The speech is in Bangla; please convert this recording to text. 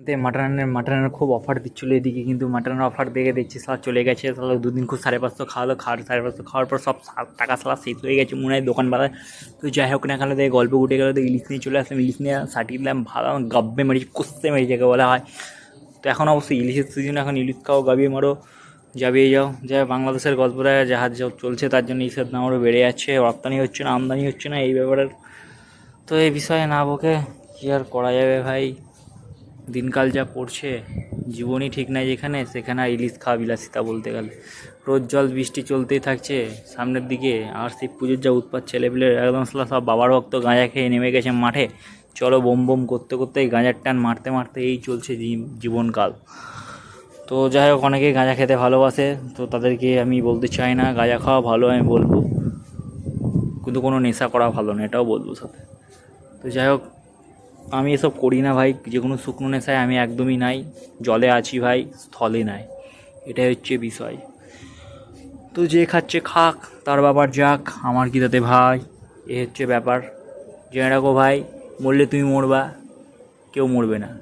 মাটনের মাটনের খুব অফার দিচ্ছিল এদিকে, কিন্তু মাটনের অফার দেখে দেখছি সালা চলে গেছে। সালা দুদিন খুব সাড়ে পাঁচশো খাওয়ালো, খাওয়ার, সাড়ে পাঁচশো খাওয়ার পর সব টাকা সালা শেষ হয়ে গেছে, মনে হয় দোকান বাজার তো যাই হোক না গেলো দেখে গল্প উঠে গেলো তো ইলিশ নিয়ে চলে আসলাম, ইলিশ নিয়ে সাটিয়ে দিলাম, ভালো গাব্বে মেরেছি কষতে মেরে যাকে বলা হয়। তো এখন অবশ্যই ইলিশের সিজন এখন ইলিশ খাও, গাবিয়ে মারো যাবিয়ে যাও। যা বাংলাদেশের গল্পটা, জাহাজ চলছে, তার জন্য ইলিশের দাম আরও বেড়ে যাচ্ছে, রপ্তানি হচ্ছে না, আমদানি হচ্ছে না, এই ব্যাপারের। তো এই বিষয়ে না বকে, কী আর করা যাবে ভাই? দিনকাল যা পড়ছে, জীবনই ঠিক নাই যেখানে, সেখানে ইলিশ খাওয়া বিলাসিতা বলতে গেলে। রোজ জল বৃষ্টি চলতেই থাকছে, সামনের দিকে আর শিব পুজোর যা উৎপাত ছেলেপিলে একদম সব বাবার ভক্ত গাঁজা খেয়ে নেমে গেছে মাঠে। চলো বোম বোম করতে করতে এই গাঁজার টান মারতে মারতে এই চলছে জীবনকাল। তো যাই হোক, অনেকেই গাঁজা খেতে ভালোবাসে, তো তাদেরকে আমি বলতে চাই না, গাঁজা খাওয়া ভালো আমি বলব। কিন্তু কোনো নেশা করা ভালো না, এটাও বলব সাথে। তো যাই হোক আমি এসব করি না ভাই, যে কোনো শুকনো নেশায় আমি একদমই নাই, জলে আছি ভাই, স্থলে নাই। এটাই হচ্ছে বিষয়। তো যে খাচ্ছে খাক, তার বাবার যাক, আমার কি তাতে ভাই? এ হচ্ছে ব্যাপার। জেনে রাখো ভাই, মরলে তুমি মরবা, কেউ মরবে না।